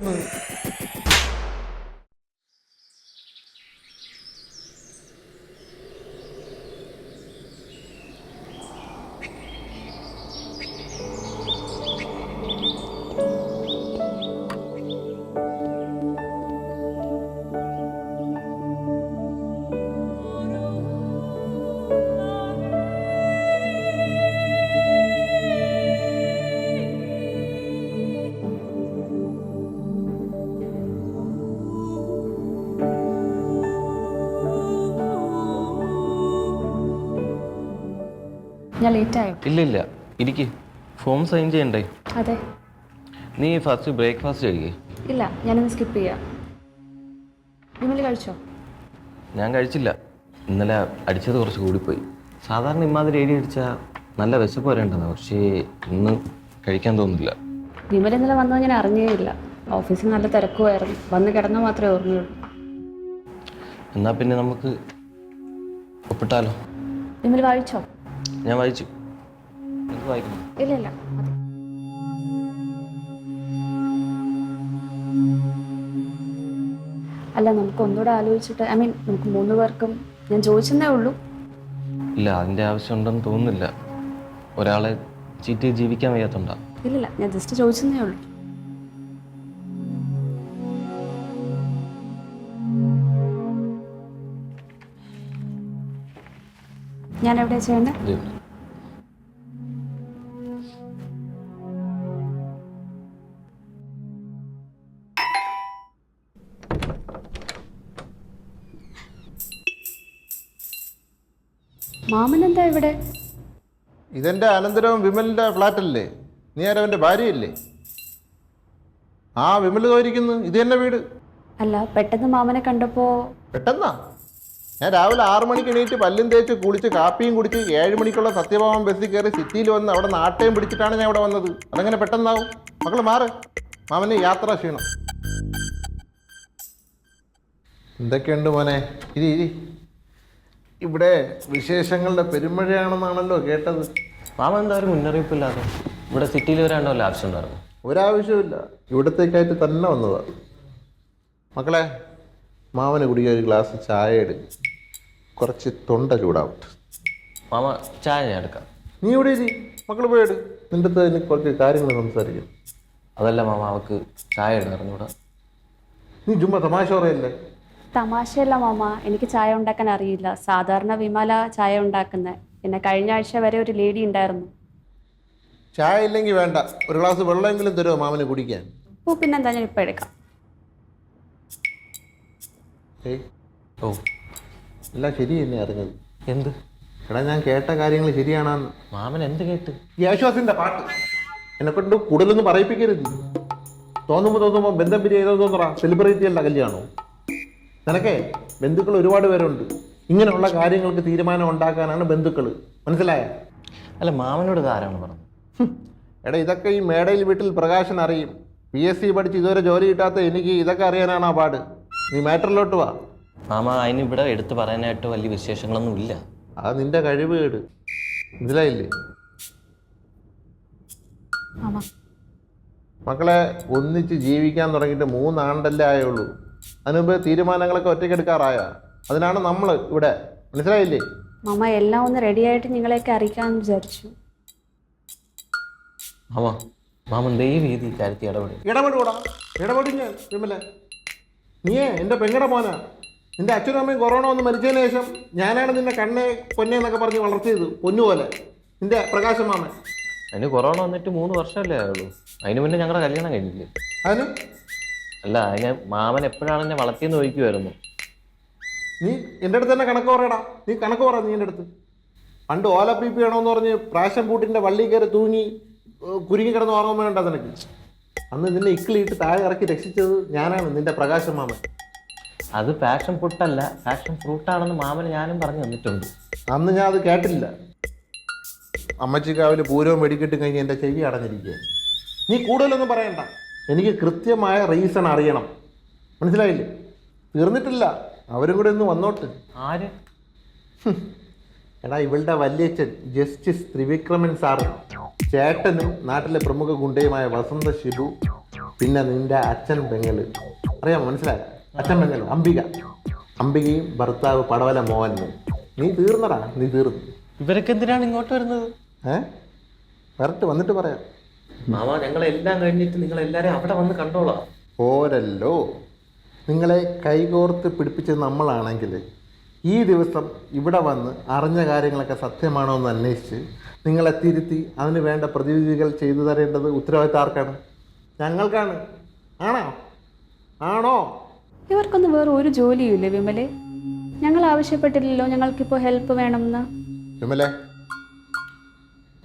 嗯。ഞാൻ ലേറ്റായോ? ഇല്ല ഇല്ല ഇരിക്ക്. ഫോം സൈൻ ചെയ്യണ്ടേ? അതെ. നീ ഫസ്റ്റ് ബ്രേക്ക്ഫാസ്റ്റ് കഴിക്കേ. ഇല്ല ഞാനൊന്ന് സ്കിപ്പ് ചെയ്യാം. വിമൽ കഴിച്ചോ? ഞാൻ കഴിച്ചില്ല. ഇന്നലെ അടിച്ചത് കുറച്ച് കൂടിപ്പോയി. സാധാരണ ഇമാതിരി എഴുതി അടിച്ചാൽ നല്ല വിശപ്പ് വരേണ്ടതാണ് പക്ഷേ ഇന്ന് കഴിക്കാൻ തോന്നുന്നില്ല. വിമൽ ഇന്നലെ വന്നത് ഞാൻ അറിഞ്ഞേ ഇല്ല ഓഫീസിൽ നല്ല തിരക്കുമായിരുന്നു വന്ന് കിടന്നാൽ മാത്രമേ ഓർമ്മയുള്ളൂ. എന്നാൽ പിന്നെ നമുക്ക് ഒപ്പിട്ടാലോ? വിമൽ വായിച്ചോ? ഞാൻ വായിച്ചു. വായിക്കണം ഇല്ല ഇല്ല. മതി. അല്ല നമുക്ക് ഒന്നുകൂടെ ആലോചിച്ചിട്ട് ഐ മീൻ നമുക്ക് മൂന്ന് പേർക്കും ഞാൻ ചോദിച്ചെന്നേ ഉള്ളൂ. ഇല്ല അതിന്റെ ആവശ്യമുണ്ടെന്ന് തോന്നുന്നില്ല. ഒരാളെ ചീറ്റ് ജീവിക്കാൻ വയ്യാത്തോണ്ടാ. ഇല്ലില്ല ഞാൻ ജസ്റ്റ് ചോദിച്ചെന്നേ ഉള്ളൂ. ഞാൻ എവിടെ ചെയ്യണ്ട? ഇത് മാമൻ എന്താ ഇവിടെ? ഇതെന്റെ അനന്തരവും വിമലിന്റെ ഫ്ലാറ്റല്ലേ? നീ അവന്റെ ഭാര്യയല്ലേ? ആ വിമൽ പോയിരിക്കുന്നു. ഇത് തന്നെ വീട്. അല്ല പെട്ടെന്ന് മാമനെ കണ്ടപ്പോ പെട്ടെന്നാ? ഞാൻ രാവിലെ ആറു മണിക്ക് എണീറ്റ് പല്ലും തേച്ച് കുളിച്ച് കാപ്പിയും കുടിച്ച് ഏഴ് മണിക്കുള്ള സത്യഭാമം ബസ്സിൽ കയറി സിറ്റിയിൽ വന്ന് അവിടെ നാട്ടയും പിടിച്ചിട്ടാണ് ഞാൻ ഇവിടെ വന്നത്. അതങ്ങനെ പെട്ടെന്നാവും? മക്കൾ മാറ്. മാമന് യാത്ര ക്ഷീണം. എന്തൊക്കെയുണ്ട് മോനെ? ഇരി ഇരി. ഇവിടെ വിശേഷങ്ങളുടെ പെരുമഴയാണെന്നാണല്ലോ കേട്ടത്. മാമ എന്താ ഒരു മുന്നറിയിപ്പില്ലാതെ? ഇവിടെ സിറ്റിയിൽ വരാണ്ടോ ആവശ്യം ഉണ്ടായിരുന്നു? ഒരാവശ്യമില്ല ഇവിടത്തേക്കായിട്ട് തന്നെ വന്നതാണ് മക്കളെ മാവന് കുടിക്കാൻ ഒരു ഗ്ലാസ് ചായ എടുക്കും. കുറച്ച് തൊണ്ട ചൂടാവട്ടെ മാമ ചായ ഞാൻ എടുക്കാം. നീ ഇവിടെ ഇരി? മക്കൾ പോയി എടു നിന്റെ അടുത്ത് എനിക്ക് കുറച്ച് കാര്യങ്ങൾ സംസാരിക്കും. അതല്ല മാമ അവക്ക് ചായ ഇടുന്നറിഞ്ഞൂടാ നീ ചുമ്മാ തമാശ പറയല്ലേ? തമാശയല്ല മാമ എനിക്ക് ചായ ഉണ്ടാക്കാൻ അറിയില്ല. സാധാരണ വിമല ചായ ഉണ്ടാക്കുന്നത് പിന്നെ കഴിഞ്ഞ ആഴ്ച വരെ ഒരു ലേഡി ഉണ്ടായിരുന്നു. ചായ ഇല്ലെങ്കിൽ വേണ്ട. ഒരു ഗ്ലാസ് വെള്ളമെങ്കിലും തരുമോ മാമന് കുടിക്കാൻ? ഓ പിന്നെന്താ? ഞാൻ ഇപ്പം എടുക്കാം. ഏയ്. ഓ. എല്ലാം ശരി തന്നെ അറിഞ്ഞത്. എന്ത്? എടാ ഞാൻ കേട്ട കാര്യങ്ങൾ ശരിയാണെന്ന്. മാമൻ എന്ത് കേട്ട്? ഈ ആശ്വാസിന്റെ പാട്ട്. എന്നെ കൊണ്ട് കൂടുതലൊന്നും പറയിപ്പിക്കരുത്. തോന്നുമ്പോൾ തോന്നുമ്പോൾ ബന്ധം പിരിയോ തോന്നറ സെലിബ്രിറ്റി അല്ല കല്യാണോ നിനക്കേ ബന്ധുക്കൾ ഒരുപാട് പേരുണ്ട്. ഇങ്ങനെയുള്ള കാര്യങ്ങൾക്ക് തീരുമാനം ഉണ്ടാക്കാനാണ് ബന്ധുക്കൾ മനസ്സിലായ? അല്ല മാമനോട് ആരാണ് പറഞ്ഞത്? എടാ ഇതൊക്കെ ഈ മേടയിൽ വീട്ടിൽ പ്രകാശൻ അറിയും. പി എസ് സി പഠിച്ച് ഇതുവരെ ജോലി കിട്ടാത്ത എനിക്ക് ഇതൊക്കെ അറിയാനാണ് ആ പാട്. നീ മാറ്ററിലോട്ട് വാ. മാമ അതിന് ഇവിടെ എടുത്തു പറയാനായിട്ട് വലിയ വിശേഷങ്ങളൊന്നും ഇല്ല. അത് നിന്റെ കഴിവ് കേട്. ഇതിലായില്ലേ മക്കളെ ഒന്നിച്ച് ജീവിക്കാൻ തുടങ്ങിയിട്ട് മൂന്നാണ്ടല്ലേ ആയുള്ളൂ. അതിനുമുമ്പ് തീരുമാനങ്ങളൊക്കെ ഒറ്റയ്ക്ക് എടുക്കാറായ? അതിനാണ് നമ്മൾ ഇവിടെ. മനസ്സിലായില്ലേ? മാമ എല്ലാം ഒന്ന് റെഡി ആയിട്ട് നിങ്ങളെയൊക്കെ അറിയിക്കാമെന്ന് വിചാരിച്ചു. മാമ മാമൻ ഇടപെടും. ഇടപെടൂടാ. ഇടപെടും ഞാൻ വിമല. നീയേ എന്റെ പെങ്ങടെ മോനാ. നിന്റെ അച്ഛനും അമ്മയും കൊറോണ വന്ന് മരിച്ചതിന് ശേഷം ഞാനാണ് നിന്നെ കണ്ണെ പൊന്നെ എന്നൊക്കെ പറഞ്ഞ് വളർത്തിയത് പൊന്നുപോലെ. നിന്റെ പ്രകാശം മാമൻ. അതിന് കൊറോണ വന്നിട്ട് മൂന്ന് വർഷമല്ലേ ആയുള്ളൂ. അതിന് മുന്നേ ഞങ്ങളുടെ കല്യാണം കഴിഞ്ഞില്ലേ? അതിന്? അല്ല അതിന് മാമൻ എപ്പോഴാണ് എന്നെ വളർത്തിയെന്ന് ചോദിക്കുമായിരുന്നു നീ എന്റെ അടുത്ത് തന്നെ കണക്ക് പറയടാ. നീ കണക്ക് പറ നീ എന്റെ അടുത്ത്. പണ്ട് ഓല പി ഓലപ്പീപ്പി വേണമെന്ന് പറഞ്ഞ് പ്രാശം പൂട്ടിന്റെ വള്ളി കയറി തൂങ്ങി കുരുങ്ങി കിടന്ന് ഓർമ്മ വേണ്ട നിനക്ക്. അന്ന് നിന്നെ ഇക്കിളിയിട്ട് താഴെ ഇറക്കി രക്ഷിച്ചത് ഞാനാണ് നിന്റെ പ്രകാശം മാമൻ. അത് പാഷൻ ഫുട്ടല്ല പാഷൻ ഫ്രൂട്ടാണെന്ന് മാമന് ഞാനും പറഞ്ഞു തന്നിട്ടുണ്ട്. അന്ന് ഞാൻ അത് കേട്ടില്ല. അമ്മച്ചിക്കാവിൽ പൂരവും വെടിക്കെട്ട് കഴിഞ്ഞ് എന്റെ ചെവി അടഞ്ഞിരിക്കുക നീ കൂടുതലൊന്നും പറയണ്ട. എനിക്ക് കൃത്യമായ റീസൺ അറിയണം. മനസ്സിലായില്ലേ? തീർന്നിട്ടില്ല. അവരും കൂടെ ഒന്ന് വന്നോട്ട്. ആര്? എടാ ഇവളുടെ വല്യച്ഛൻ ജസ്റ്റിസ് ത്രിവിക്രമൻ സാർ ചേട്ടനും നാട്ടിലെ പ്രമുഖ ഗുണ്ടയുമായ വസന്ത ശിബു പിന്നെ നിന്റെ അച്ഛൻ പെങ്ങൾ അറിയാമോ? മനസ്സിലായോ? അച്ഛൻ പറഞ്ഞു അംബിക. അംബികയും ഭർത്താവ് പടവല മോഹനും. നീ തീർന്നടാ നീ തീർന്നു. ഇവരൊക്കെ എന്തിനാണ് ഇങ്ങോട്ട് വരുന്നത്? ഏ? വരട്ട് വന്നിട്ട് പറയാം. മാമ ഞങ്ങളെല്ലാം കഴിഞ്ഞിട്ട് നിങ്ങൾ എല്ലാവരും അവിടെ വന്ന് കണ്ടോളാം. പോരല്ലോ. നിങ്ങളെ കൈകോർത്ത് പിടിപ്പിച്ചത് നമ്മളാണെങ്കിൽ ഈ ദിവസം ഇവിടെ വന്ന് അറിഞ്ഞ കാര്യങ്ങളൊക്കെ സത്യമാണോ എന്ന് അന്വേഷിച്ച് നിങ്ങളെ തിരുത്തി അതിന് വേണ്ട പ്രതിവിധികൾ ചെയ്തു തരേണ്ടത് ഉത്തരവാദിത്തം ആർക്കാണ്? ഞങ്ങൾക്കാണ്. ആണോ? ആണോ? ഇവർക്കൊന്നും വേറെ ഒരു ജോലിയും ഇല്ലേ വിമലെ? ഞങ്ങൾ ആവശ്യപ്പെട്ടില്ലല്ലോ ഞങ്ങൾക്കിപ്പോൾ ഹെൽപ്പ് വേണമെന്ന്. വിമലെ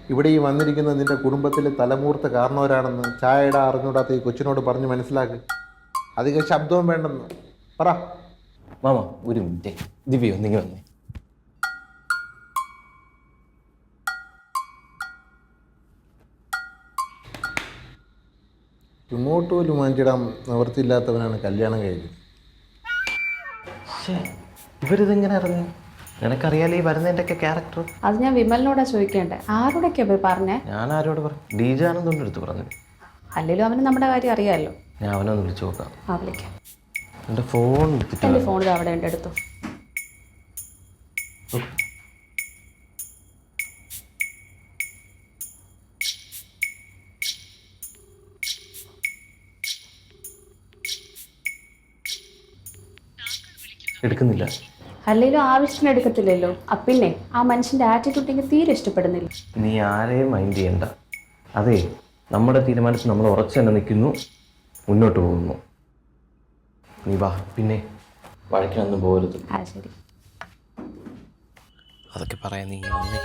ഇവിടെ ഈ വന്നിരിക്കുന്ന നിന്റെ കുടുംബത്തിലെ തലമൂർത്ത കാരണവരാണെന്ന് ചായയുടെ അറിഞ്ഞൂടാത്ത ഈ കൊച്ചിനോട് പറഞ്ഞ് മനസ്സിലാക്ക്. അധികം ശബ്ദവും വേണ്ടെന്ന്. പറ. മാമ ഒരു മിനിറ്റ്. ദിവ്യ നിങ്ങൾ വന്നേ. റിമോട്ട് പോലും വാങ്ങിച്ചിടാൻ നിവൃത്തിയില്ലാത്തവനാണ് കല്യാണം കഴിഞ്ഞത് ശ്ശേ, ഇവരിതെങ്ങനെ അറിഞ്ഞു? നിനക്കറിയാലോ ഈ വരുന്നതിന്റെ ഒക്കെ ക്യാരക്ടർ അത് ഞാൻ വിമലിനോടാ ചോദിക്കേണ്ടേ. ആരോടൊക്കെയാ പോയി പറഞ്ഞേ? ഞാൻ ആരോട് പറഞ്ഞു ഡി ജെ ആനന്ദോന്റെ അടുത്ത് പറഞ്ഞു അല്ലെങ്കിലും അവന് നമ്മുടെ കാര്യം അറിയാമല്ലോ ഞാൻ അവനൊന്ന് വിളിച്ചു നോക്കാം. ആ വിളിക്കാം. എന്റെ ഫോൺ എന്റെ ഫോൺ അവിടെ ഉണ്ട് എടുത്തു എടുക്കുന്നില്ല. അല്ലെങ്കിലും ആവശ്യത്തിന് എടുക്കത്തില്ലല്ലോ. അപ്പിന്നെ ആ മനുഷ്യന്റെ ആറ്റിറ്റ്യൂഡ് എനിക്ക് തീരെ ഇഷ്ടപ്പെടുന്നില്ല. നീ ആരെയും മൈൻഡ് ചെയ്യണ്ട. അതെ നമ്മുടെ തീരുമാനത്തിൽ നമ്മൾ ഉറച്ചു തന്നെ നിൽക്കുന്നു മുന്നോട്ട് പോകുന്നു. നീ വാ പിന്നെ വഴക്കിനൊന്നും പോകരുത്. ആ ശരി. അതൊക്കെ പറയാൻ നീ വന്നേ.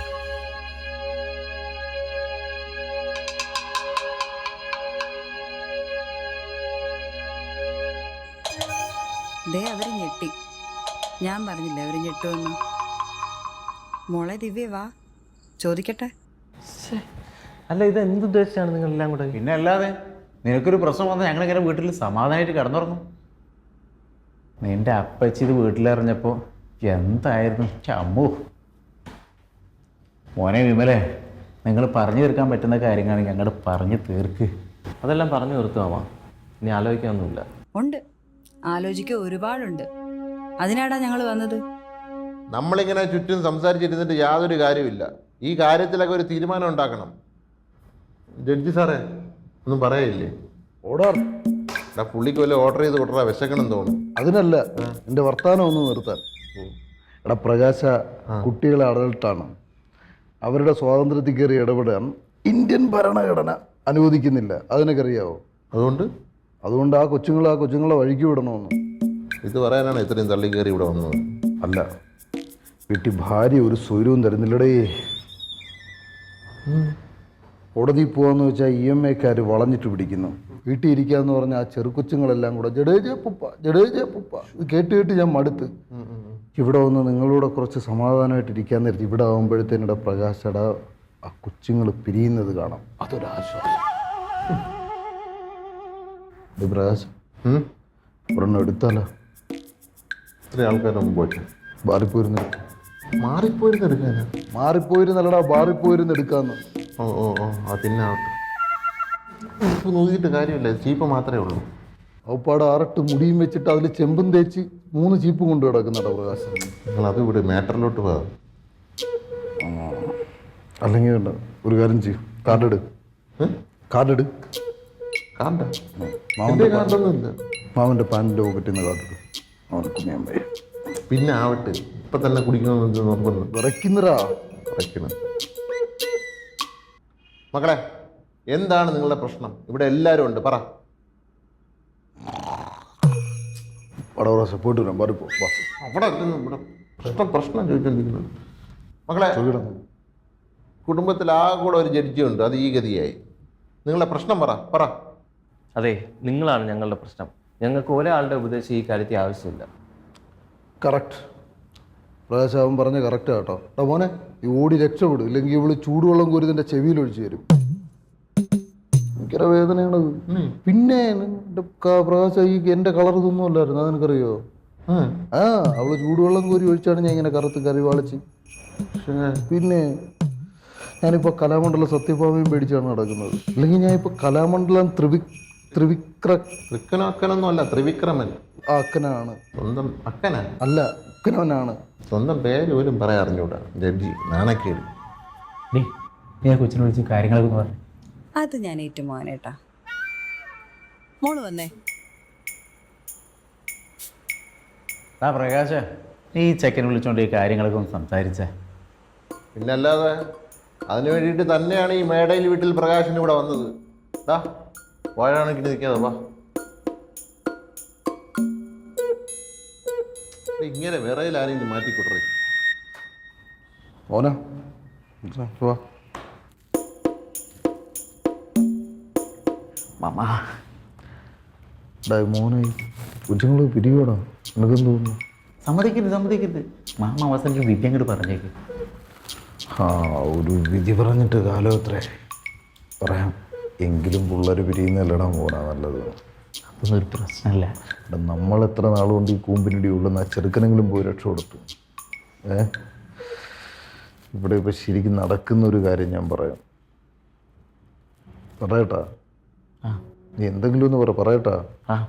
ദേ അവർ ഞെട്ടി. ഞാൻ പറഞ്ഞില്ല അവർ ഞെട്ടുമെന്ന്? മോളെ ദിവ്യ വാ. ചോദിക്കട്ടെ. അല്ല ഇത് എന്ത് ഉദ്ദേശിച്ചാണ് നിങ്ങൾ എല്ലാം കൂടെ? പിന്നെ അല്ലാതെ നിനക്കൊരു പ്രശ്നം വന്നാൽ ഞങ്ങളിങ്ങനെ വീട്ടിൽ സമാധാനമായിട്ട് കിടന്നുറങ്ങും. നിന്റെ അപ്പച്ചി ഇത് വീട്ടിലിറങ്ങിയപ്പോ എന്തായിരുന്നു? ചമ്മു. മോനെ വിമലെ നിങ്ങൾ പറഞ്ഞു തീർക്കാൻ പറ്റുന്ന കാര്യങ്ങളാണ് ഞങ്ങൾ പറഞ്ഞു തീർക്ക്. അതെല്ലാം പറഞ്ഞു നിർത്തുവാമാ ഇനി ആലോചിക്കാനൊന്നുമില്ല. ഉണ്ട്. ആലോചിക്കുക ഒരുപാടുണ്ട്. അതിനാടാ ഞങ്ങൾ വന്നത്? നമ്മളിങ്ങനെ ചുറ്റും സംസാരിച്ചിരുന്നിട്ട് യാതൊരു കാര്യമില്ല ഈ കാര്യത്തിലൊക്കെ ഒരു തീരുമാനം ഉണ്ടാക്കണം. ജഡ്ജി സാറേ ഒന്നും പറയില്ലേ? ഓർഡർ. എടാ പുള്ളിക്ക് വല്ല ഓർഡർ ചെയ്ത് കൊട്ടാ വിശക്കണം തോന്നുന്നു. അതിനല്ല എന്റെ വർത്തമാനം ഒന്ന് നിർത്താൻ. എടാ പ്രകാശ കുട്ടികളെ അടലിട്ടാണ് അവരുടെ സ്വാതന്ത്ര്യത്തിൽ കയറി ഇടപെടാൻ ഇന്ത്യൻ ഭരണഘടന അനുവദിക്കുന്നില്ല. അതിനൊക്കെ അറിയാവോ? അതുകൊണ്ട്? അതുകൊണ്ട് ആ കൊച്ചുങ്ങളെ ആ കൊച്ചുങ്ങളെ വഴിക്ക് വിടണമെന്ന്. ഇത് പറയാനാണ് ഇത്രയും തള്ളി കയറി ഇവിടെ വന്നത്. അല്ല വീട്ടിൽ ഭാര്യ ഒരു സ്വരവും തരുന്നില്ലടേ. കോടതി പോവാന്ന് വെച്ചാൽ ഇ എം എക്കാർ വളഞ്ഞിട്ട് പിടിക്കുന്നു. വീട്ടിൽ ഇരിക്കാന്ന് പറഞ്ഞാൽ ആ ചെറുക്കൊച്ചുങ്ങളെല്ലാം കൂടെ ജഡേജ പുപ്പ ജഡേജ പുപ്പ. ഇത് കേട്ട് കേട്ട് ഞാൻ മടുത്ത്. ഇവിടെ വന്ന് നിങ്ങളൂടെ കുറച്ച് സമാധാനമായിട്ട് ഇരിക്കാൻ നേരത്തെ ഇവിടെ ആകുമ്പോഴത്തേനിടെ പ്രകാശട ആ കൊച്ചുങ്ങൾ പിരിയുന്നത് കാണാം. അതൊരാശ്വാസം. ഇത് പ്രകാശം? ഒരെണ്ണം എടുത്താലോ? ഇത്രയും ആൾക്കാരൊന്നും പോയിട്ട്. ബാറിപ്പോയിരുന്ന് മാറിപ്പോയിരുന്ന് എടുക്കാനാ? മാറിപ്പോയിരുന്നല്ലടാ ബാറിപ്പോയിരുന്ന് എടുക്കാന്ന്. ഓ ഓ ഓ ആ പിന്നെ ആവട്ടെ ഇപ്പൊ നോക്കിയിട്ട് കാര്യമില്ല ചീപ്പ് മാത്രമേ ഉള്ളൂ. അവപ്പാട് അറട്ട് മുടിയും വെച്ചിട്ട് അതിൽ ചെമ്പും തേച്ച് മൂന്ന് ചീപ്പും കൊണ്ട് കിടക്കുന്നുണ്ടോ പ്രകാശം? നിങ്ങൾ അത് ഇവിടെ മാറ്ററിലോട്ട് പോകാം അല്ലെങ്കിൽ വേണ്ട ഒരു കാര്യം ചെയ്യും. കാർഡ് എടു കാർഡ് എടു കാർഡ്? മാമന്റെ പാന്റിന്റെ പോക്കറ്റിൽ നിന്ന് കാർഡ് എടു കുഞ്ഞാൻ പോയി പിന്നെ ആവട്ടെ. ഇപ്പൊ തന്നെ കുടിക്കണമെന്ന് നോക്കുന്നു. വിറയ്ക്കുന്നറാ കുറയ്ക്കണം മക്കളെ എന്താണ് നിങ്ങളുടെ പ്രശ്നം? ഇവിടെ എല്ലാവരും ഉണ്ട്. പറ. പ്രാവശ്യം പോയിട്ട് വരാം ബാറിപ്പോ വാ. അവിടെ ഇരുന്ന് ഇവിടെ പ്രശ്നം പ്രശ്നം ചോദിച്ചുകൊണ്ടിരിക്കുന്നത് മക്കളെ കുടുംബത്തിൽ ആകെ കൂടെ ഒരു ജഡ്ജി ഉണ്ട് അത് ഈ ഗതിയായി. നിങ്ങളുടെ പ്രശ്നം പറ. പറ. അതെ നിങ്ങളാണ് ഞങ്ങളുടെ പ്രശ്നം. ഞങ്ങൾക്ക് ഒരാളുടെ ഉപദേശം ഈ കാര്യത്തിൽ ആവശ്യമില്ല. കറക്റ്റ് പ്രകാശ് അവൻ പറഞ്ഞ കറക്റ്റ് കേട്ടോ. എടാ മോനെ ഈ ഓടി രക്ഷപ്പെടും. ഇല്ലെങ്കിൽ ഇവൾ ചൂടുവെള്ളം കോരി തന്റെ ചെവിയിൽ ഒഴിച്ചു തരും. ഭയങ്കര വേദനയാണത്. പിന്നെ എന്റെ പ്രകാശ് ഈ എന്റെ കളർ ഇതൊന്നും അല്ലായിരുന്നു? അതെനിക്കറിയോ. ആ. അവൾ ചൂടുവെള്ളം കോരി ഒഴിച്ചാണ് ഞാൻ ഇങ്ങനെ കറുത്ത് കറി വാളിച്ച്. പിന്നെ ഞാനിപ്പോൾ കലാമണ്ഡലം സത്യഭാമയും പേടിച്ചാണ് നടക്കുന്നത്. അല്ലെങ്കിൽ ഞാൻ ഇപ്പോൾ കലാമണ്ഡലം ത്രിവി ത്രിവിക്ര തൃക്കനോ അക്കനൊന്നും അല്ല ത്രിവിക്രമൻ. അക്കനാണ് സ്വന്തം അക്കനാ? അല്ല അക്കനവനാണ്. സ്വന്തം പേര് പോലും പറയാറിഞ്ഞൂടാ ജഡ്ജി. നാണക്കേട് ഡേ നീ ആ കൊച്ചിനെ വിളിച്ച് കാര്യങ്ങളൊക്കെ ഒന്ന് പറഞ്ഞു അത് ഞാൻ ഏറ്റുമോനേട്ടാ. മോൾ വന്നേ. ആ പ്രകാശ നീ ഈ ചെക്കനെ വിളിച്ചോണ്ട് ഈ കാര്യങ്ങളൊക്കെ ഒന്ന് സംസാരിച്ചേ. പിന്നെ അല്ലാതെ അതിനു വേണ്ടിയിട്ട് തന്നെയാണ് ഈ മേടയിൽ വീട്ടിൽ പ്രകാശൻ ഇവിടെ വന്നത്. ദാ വാഴാണെങ്കിൽ നിൽക്കാതെ വാ. ഇങ്ങനെ വിറയിൽ ആരെങ്കിലും മാറ്റിക്കൊട്ടറി ഓനാ വാ. മാമാ. മോനെ കുഞ്ഞുങ്ങൾ പിരിയോടാ നിനക്കെന്ത് തോന്നുന്നു? സമ്മതിക്കരുത് സമ്മതിക്കരുത്. മാമ അവസാനം വിദ്യ അങ്ങോട്ട് പറഞ്ഞേക്ക്. ആ ഒരു വിധി പറഞ്ഞിട്ട് കാലം പറയാം. എങ്കിലും പിള്ളേർ പിരിയുന്നല്ലടാ പോകണ നല്ലത്. അതൊന്നും ഒരു പ്രശ്നമല്ല. നമ്മൾ എത്ര നാളുകൊണ്ട് ഈ കൂമ്പിനിടി ഉള്ളെന്ന് ആ ചെറുക്കനെങ്കിലും പോയി രക്ഷപ്പെടുത്തു ഏ? ഇവിടെ ഇപ്പം ശരിക്കും നടക്കുന്ന ഒരു കാര്യം ഞാൻ പറയാം. പറയട്ടാ. ആ. നീ എന്തെങ്കിലും ഒന്ന് പറ പറയട്ടാ. ആ.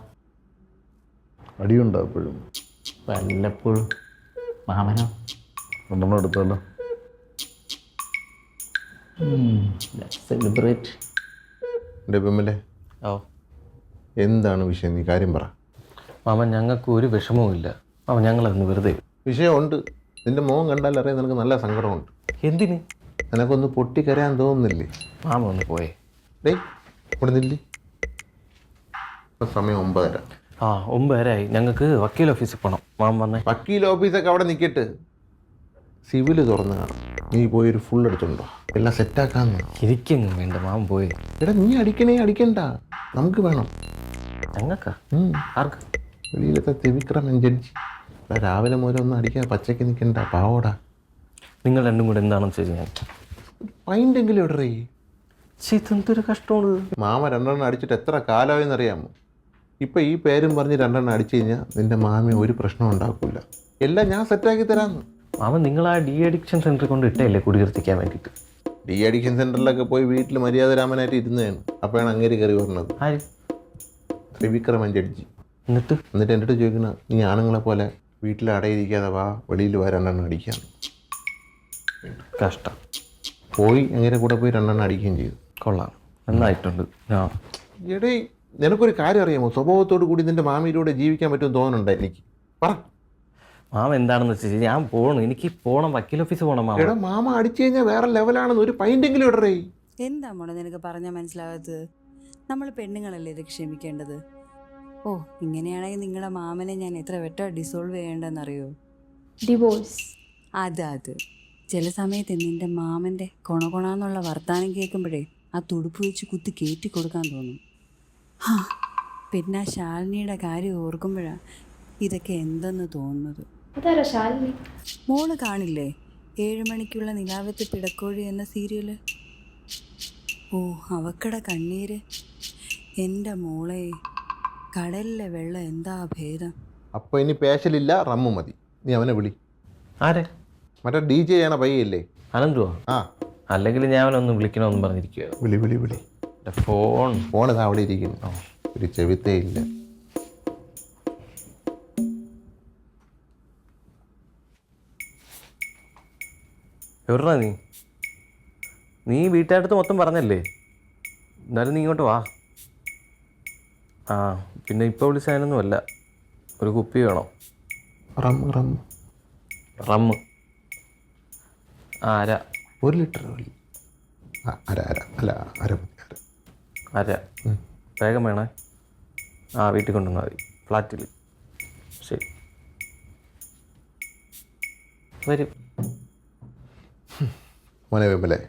അടിയുണ്ടോ എപ്പോഴും? വല്ലപ്പോഴും. മാമനോ? രണ്ടെണ്ണം എടുത്താലോ? സെലിബ്രേറ്റ് എന്റെ പെമ്മലെ ഓ. എന്താണ് വിഷയം? നീ കാര്യം പറ. മാമ ഞങ്ങൾക്ക് ഒരു വിഷമവും ഇല്ല. മാമ ഞങ്ങളതൊന്ന് വെറുതെ. വിഷയമുണ്ട്. നിന്റെ മോൻ കണ്ടാൽ അറിയാൻ നിനക്ക് നല്ല സങ്കടമുണ്ട്. എന്തിന്? നിനക്കൊന്ന് പൊട്ടിക്കരയാൻ തോന്നുന്നില്ലേ? മാമ ഒന്ന് പോയേ. ഡേ ഇവിടുന്നില്ലേ ഇപ്പം സമയം ഒമ്പതര. ആ ഒമ്പതരായി ഞങ്ങൾക്ക് വക്കീൽ ഓഫീസിൽ പോകണം മാമ വന്നേ. വക്കീൽ ഓഫീസൊക്കെ അവിടെ നിൽക്കട്ട് സിവിൽ തുറന്ന് കാണും. നീ പോയി ഒരു ഫുൾ എടുത്തുണ്ടോ എല്ലാം സെറ്റാക്കാന്ന്. ഇരിക്കെങ്ങും വേണ്ട മാം പോയി. എടാ നീ അടിക്കണേ അടിക്കണ്ട. നമുക്ക് വേണം. ഞങ്ങൾക്കാ. ആർക്ക്? വെളിയിലത്തെ ത്രിവിക്രമൻ ജഡ്ജി. രാവിലെ മുതൽ ഒന്നും അടിക്കാൻ പച്ചയ്ക്ക് നിൽക്കണ്ട പാവോടാ. നിങ്ങൾ രണ്ടും കൂടെ എന്താണെന്ന് വെച്ച് ഞാൻ പൈന്റെങ്കിലും ഇടറേ. ഇതെന്തൊരു കഷ്ടമുള്ളത് മാമ രണ്ടെണ്ണം അടിച്ചിട്ട് എത്ര കാലമായെന്ന് അറിയാമോ ഇപ്പം ഈ പേരും പറഞ്ഞ് രണ്ടെണ്ണം അടിച്ചു കഴിഞ്ഞാൽ നിന്റെ മാമി ഒരു പ്രശ്നം ഉണ്ടാക്കില്ല എല്ലാം ഞാൻ സെറ്റാക്കി തരാമെന്ന് മാമ നിങ്ങൾ ആ ഡി അഡിക്ഷൻ സെന്ററിൽ കൊണ്ട് ഇട്ടല്ലേ കുടികീർത്തിക്കാൻ വേണ്ടിയിട്ട്? ഡി അഡിക്ഷൻ സെന്ററിലൊക്കെ പോയി വീട്ടിൽ മര്യാദ രാമനായിട്ട് ഇരുന്നതാണ്. അപ്പോഴാണ് അങ്ങേര് കയറി വരുന്നത് ആര്? ത്രിവിക്രമൻ ജഡ്ജി. എന്നിട്ട്? എന്നിട്ട് എന്റെ അടുത്ത് ചോദിക്കുന്ന നീ ആണുങ്ങളെ പോലെ വീട്ടിൽ അടയിരിക്കാതെ വാ വെളിയിൽ വാ രണ്ടെണ്ണം അടിക്കാൻ കഷ്ടം. പോയി അങ്ങനെ കൂടെ പോയി രണ്ടെണ്ണം അടിക്കുകയും ചെയ്തു. കൊള്ളാം. നന്നായിട്ടുണ്ട്. ആ. എടേ നിനക്കൊരു കാര്യം അറിയാമോ? സ്വഭാവത്തോടു കൂടി നിന്റെ മാമിയിലൂടെ ജീവിക്കാൻ പറ്റുമെന്ന് തോന്നുന്നുണ്ട് എനിക്ക്? പറ. മാമ എന്താണെന്ന് വെച്ചാൽ ഞാൻ പോകണം എനിക്ക് പോകണം വക്കീൽ ഓഫീസ് പോകണം മാമ എടാ മാമ അടിച്ചു കഴിഞ്ഞാൽ വേറെ ലെവലാണെന്ന് ഒരു പൈന്റെങ്കിലും ഇടറേ. എന്താ മോളെ നിനക്ക് പറഞ്ഞാൽ മനസ്സിലാകാത്തത് നമ്മൾ പെണ്ണുങ്ങളല്ലേ ഇത് ക്ഷമിക്കേണ്ടത്? ഓ ഇങ്ങനെയാണെങ്കിൽ നിങ്ങളുടെ മാമനെ ഞാൻ എത്ര വെട്ട ഡിസോൾവ് ചെയ്യേണ്ടെന്നറിയോ ഡിവോഴ്സ് അത് അത്. ചില സമയത്ത് നിന്റെ മാമന്റെ കൊണകൊണാന്നുള്ള വർത്താനം കേൾക്കുമ്പോഴേ ആ തുടുപ്പ് വെച്ച് കുത്തി കയറ്റി കൊടുക്കാൻ തോന്നും. ഹാ പിന്നെ ആ ശാലിനിയുടെ കാര്യം ഓർക്കുമ്പോഴാണ് ഇതൊക്കെ എന്തെന്ന് തോന്നുന്നത്? അതാരാ ശാലിനി? മോൾ കാണില്ലേ? ഏഴ് മണിക്കുള്ള നിലാവത്തെ പിടക്കോഴി എന്ന സീരിയൽ. ഓ അവക്കട കണ്ണീര്. എന്റെ മോളെ കടലിലെ വെള്ളം എന്താ ഭേദം? അപ്പൊ ഇനി പേശലില്ല റമ്മു മതി. നീ അവനെ വിളി. ആരെ? മറ്റേ ഡി ജെ ചെയ്യണ പയ്യല്ലേ അനന്തുവോ? ആ. അല്ലെങ്കിൽ ഞാൻ അവനൊന്ന് വിളിക്കണമെന്ന് പറഞ്ഞിരിക്കുക വിളി വിളി വിളി. എന്റെ ഫോൺ ഇതാ അവിടെ ഇരിക്കുന്നു. ഒരു ചെവിത്തേ ഇല്ല. എവിടാ നീ? നീ വീട്ടുകാരടുത്ത് മൊത്തം പറഞ്ഞല്ലേ? എന്നാലും നീ ഇങ്ങോട്ട് വാ. ആ പിന്നെ ഇപ്പോൾ വിളിച്ചതിനൊന്നുമല്ല ഒരു കുപ്പി വേണം. Rum rum. റം. ആ അര. ഒരു ലിറ്റർ വിളി ആ അര അര. അല്ല അര മതി അര. അര. വേഗം വേണേ. ആ വീട്ടിൽ കൊണ്ടുവന്നാൽ മതി. ഫ്ലാറ്റിൽ. ശരി. വരും. മോനെ വിമലെ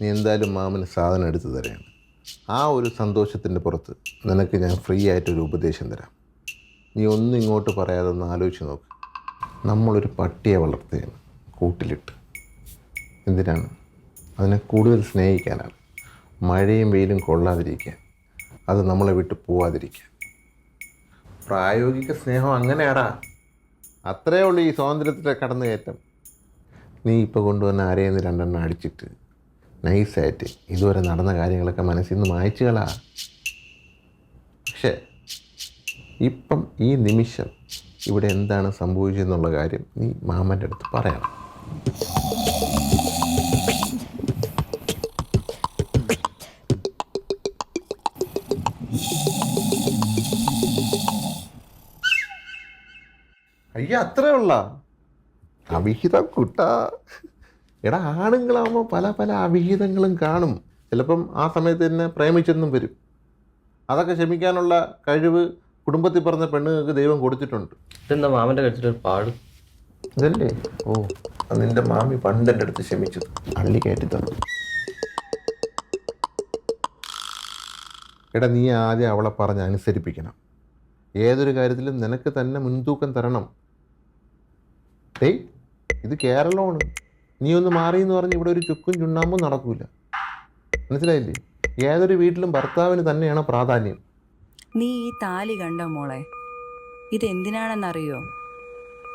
നീ എന്തായാലും മാമന് സാധനം എടുത്തു തരാണ്. ആ ഒരു സന്തോഷത്തിന്റെ പുറത്ത് നിനക്ക് ഞാൻ ഫ്രീ ആയിട്ടൊരു ഉപദേശം തരാം. നീ ഒന്നും ഇങ്ങോട്ട് പറയാതെ ഒന്ന് ആലോചിച്ച് നോക്ക്. നമ്മളൊരു പട്ടിയെ വളർത്തുകയാണ് കൂട്ടിലിട്ട്. എന്തിനാണ്? അതിനെ കൂടുതൽ സ്നേഹിക്കാനാണ്. മഴയും വെയിലും കൊള്ളാതിരിക്കാൻ. അത് നമ്മളെ വിട്ട് പോവാതിരിക്കാൻ. പ്രായോഗിക സ്നേഹം അങ്ങനെയാടാ. അത്രേ ഉള്ളൂ ഈ സ്വാതന്ത്ര്യത്തിലെ കടന്നുകയറ്റം. നീ ഇപ്പോൾ കൊണ്ടുവന്ന ആരെയെന്ന് രണ്ടെണ്ണം അടിച്ചിട്ട്. നൈസായിട്ട്. ഇതുവരെ നടന്ന കാര്യങ്ങളൊക്കെ മനസ്സിൽ നിന്ന് മായച്ചുകളാ. പക്ഷേ ഇപ്പം ഈ നിമിഷം ഇവിടെ എന്താണ് സംഭവിച്ചതെന്നുള്ള കാര്യം നീ മാമന്റെ അടുത്ത് പറയണം. അയ്യ അത്രേ ഉള്ള. അവിഹിത കുട്ട. എടാ ആണുങ്ങളാകുമ്പോൾ പല പല അവിഹിതങ്ങളും കാണും. ചിലപ്പം ആ സമയത്ത് തന്നെ പ്രേമിച്ചെന്നും വരും. അതൊക്കെ ക്ഷമിക്കാനുള്ള കഴിവ് കുടുംബത്തിൽ പറഞ്ഞ പെണ്ണുങ്ങൾക്ക് ദൈവം കൊടുത്തിട്ടുണ്ട്. ഇതെന്താ മാമന്റെ കഴിച്ചിട്ട് പാട്? ഇതല്ലേ? ഓ അത് നിന്റെ മാമി പണ്ട് എന്റെ അടുത്ത് ക്ഷമിച്ചു അള്ളി കയറ്റി തന്നു. എടാ നീ ആദ്യം അവളെ പറഞ്ഞ് അനുസരിപ്പിക്കണം. ഏതൊരു കാര്യത്തിലും നിനക്ക് തന്നെ മുൻതൂക്കം തരണം. ഇത് കേരളമാണ്. നീ ഒന്ന് മാറി എന്ന് പറഞ്ഞ് ഇവിടെ ഒരു ചുക്കും ചുണ്ണാമ്പും നടക്കൂല. മനസ്സിലായില്ലേ? ഏതൊരു വീട്ടിലും ഭർത്താവിന് തന്നെയാണ് പ്രാധാന്യം. നീ ഈ താലി കണ്ട മോളെ ഇതെന്തിനാണെന്നറിയോ?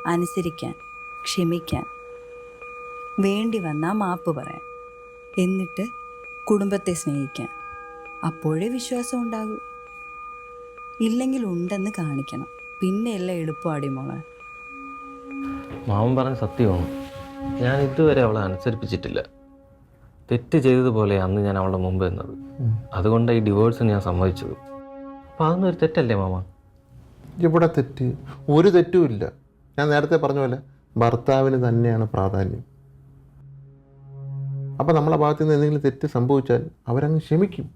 അനുസരിക്കാൻ ക്ഷമിക്കാൻ വേണ്ടി വന്നാൽ മാപ്പ് പറയാൻ. എന്നിട്ട് കുടുംബത്തെ സ്നേഹിക്കാൻ. അപ്പോഴേ വിശ്വാസം ഉണ്ടാകൂ. ഇല്ലെങ്കിൽ ഉണ്ടെന്ന് കാണിക്കണം. പിന്നെയല്ല എളുപ്പമാടി മോളെ. മാമൻ പറഞ്ഞ സത്യമാണ് ഞാൻ ഇതുവരെ അവളെ അനുസരിപ്പിച്ചിട്ടില്ല. തെറ്റ് ചെയ്തതുപോലെ അന്ന് ഞാൻ അവളുടെ മുമ്പ് എന്നത് അതുകൊണ്ട് ഈ ഡിവോഴ്സ് ഞാൻ സമ്മതിച്ചത്. അപ്പം അതൊന്നും ഒരു തെറ്റല്ലേ മാമ? ഇവിടെ തെറ്റ്. ഒരു തെറ്റുമില്ല ഞാൻ നേരത്തെ പറഞ്ഞ പോലെ ഭർത്താവിന് തന്നെയാണ് പ്രാധാന്യം. അപ്പം നമ്മളെ ഭാഗത്തു നിന്ന് എന്തെങ്കിലും തെറ്റ് സംഭവിച്ചാൽ അവരങ്ങ് ക്ഷമിക്കും.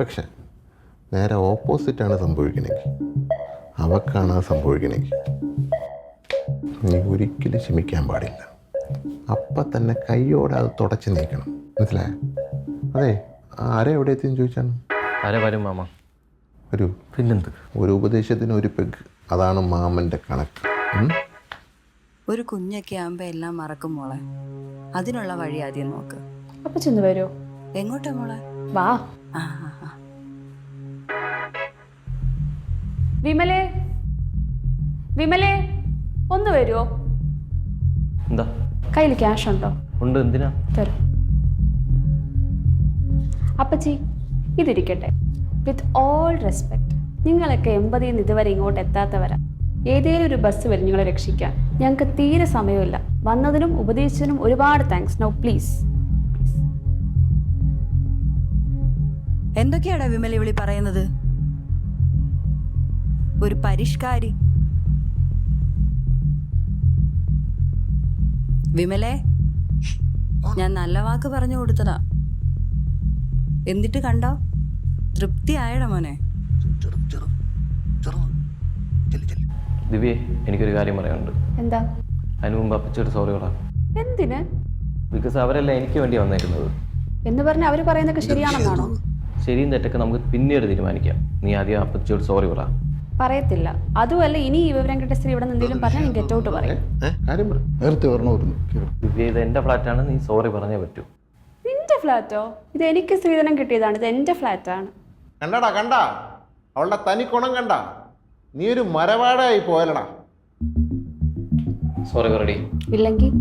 പക്ഷെ നേരെ ഓപ്പോസിറ്റാണ് സംഭവിക്കണമെങ്കിൽ അവക്കാണ് സംഭവിക്കണെങ്കിൽ സംഭവിക്കണമെങ്കിൽ നീ ഒരിക്കലും ക്ഷമിക്കാൻ പാടില്ല. അപ്പം തന്നെ കൈയോടെ അത് തുടച്ച് നീക്കണം. മനസ്സിലായ? അതെ ആരെ എവിടെ എത്തിയെന്ന് ചോദിച്ചാണ് ആരെ വരും മാമ? ഒരു പിന്നെന്ത്? ഒരു ഉപദേശത്തിന് ഒരു പെഗ് അതാണ് മാമന്റെ കണക്ക്. ഒരു കുഞ്ഞൊക്കെ ആകുമ്പോൾ എല്ലാം മറക്കും മോളെ. അതിനുള്ള വഴി ആദ്യം നോക്ക്. അപ്പൊ ചെന്ന് വരൂ. എങ്ങോട്ടാ മോളെ? വാ. ആ ആ, ആ. വിമലേ. വിമലേ. ഒന്ന് വരുമോ എന്താ? കയ്യിൽ ക്യാഷ് ഉണ്ടോ? ഉണ്ട് എന്തിനാ? തരും. അപ്പച്ചി ഇതിരിക്കട്ടെ. വിത്ത് ഓൾ റെസ്പെക്ട് നിങ്ങളൊക്കെ എൺപതിൽ നിന്ന് ഇതുവരെ ഇങ്ങോട്ട് എത്താത്തവരാ. ഏതേലും ഒരു ബസ് വരും നിങ്ങളെ രക്ഷിക്കാൻ. ഞങ്ങൾക്ക് തീരെ സമയമില്ല. വന്നതിനും ഉപദേശിച്ചതിനും ഒരുപാട് താങ്ക്സ് നോ പ്ലീസ് എന്തൊക്കെയാടാ വിമല വിളി പറയുന്നത്? ഒരു പരിഷ്കാരി. വിമലേ ഞാൻ നല്ല വാക്ക് പറഞ്ഞു കൊടുത്തതാ. എന്നിട്ട് കണ്ടോ? തൃപ്തി ആയട മോനെ. ദിവ്യേ എനിക്കൊരു കാര്യം പറയാനുണ്ട്. എന്താ? അതിന് മുമ്പ് അപ്പച്ചോട് സോറി പറ എന്തിന്? ബിക്കോസ് അവരല്ല എനിക്ക് വേണ്ടി വന്നേക്കുന്നത്. എന്ന് പറഞ്ഞ അവർ പറയുന്നൊക്കെ ശരിയാണെന്നാണോ? ശരിയും തെറ്റൊക്കെ നമുക്ക് പിന്നീട് തീരുമാനിക്കാം. നീ ആദ്യം അപ്പച്ചോട് സോറി പറ. പറയത്തില്ല. അതുമല്ല ഇനി ഈ വിവരം കിട്ടിയ സ്ത്രീ ഇവിടെ നിന്ന് എന്തെങ്കിലും പറഞ്ഞാൽ നീ ഗെറ്റ് ഔട്ട് പറയും. നേരത്തെ എന്റെ ഫ്ലാറ്റാണ് നീ സോറി പറഞ്ഞേ പറ്റൂ. നിന്റെ ഫ്ലാറ്റോ? ഇത് എനിക്ക് സ്ത്രീധനം കിട്ടിയതാണ് ഇത് എന്റെ ഫ്ലാറ്റാണ്. കണ്ടടാ കണ്ട? അവളുടെ തനി കുണം കണ്ട? നീ ഒരു മരവാടായി പോയലടാ സോറി പറടി ഇല്ലെങ്കിൽ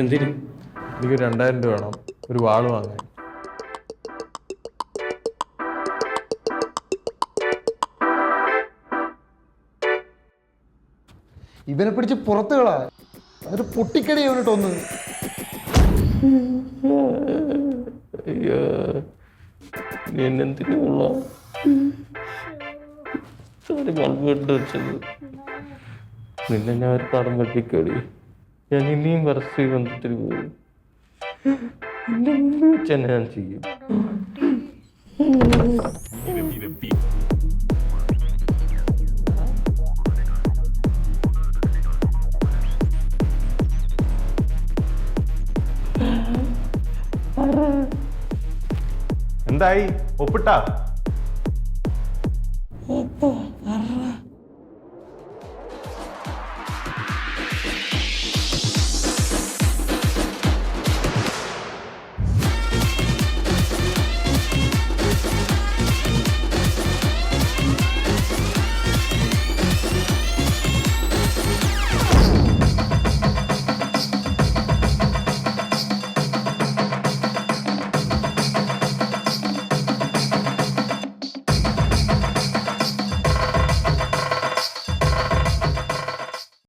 എന്തിന്? എനിക്ക് രണ്ടായിരം രൂപ വേണം. ഒരു വാൾ വാങ്ങാൻ. ഇവനെ പിടിച്ച് പുറത്തുകളാ. എന്നിട്ട് പൊട്ടിക്കടി ഇവനിട്ടൊന്ന് ഒന്ന് എന്നെന്തിനുള്ള ബൾബ് വെച്ചത്. നിന്നെ ഞാൻ ഒരു പടം കൽപ്പിക്കടി ഞാൻ ഇനിയും പരസ്യ ബന്ധത്തിൽ പോകും വെച്ച് തന്നെ ഞാൻ ചെയ്യും. എന്തായി? ഒപ്പിട്ടാ?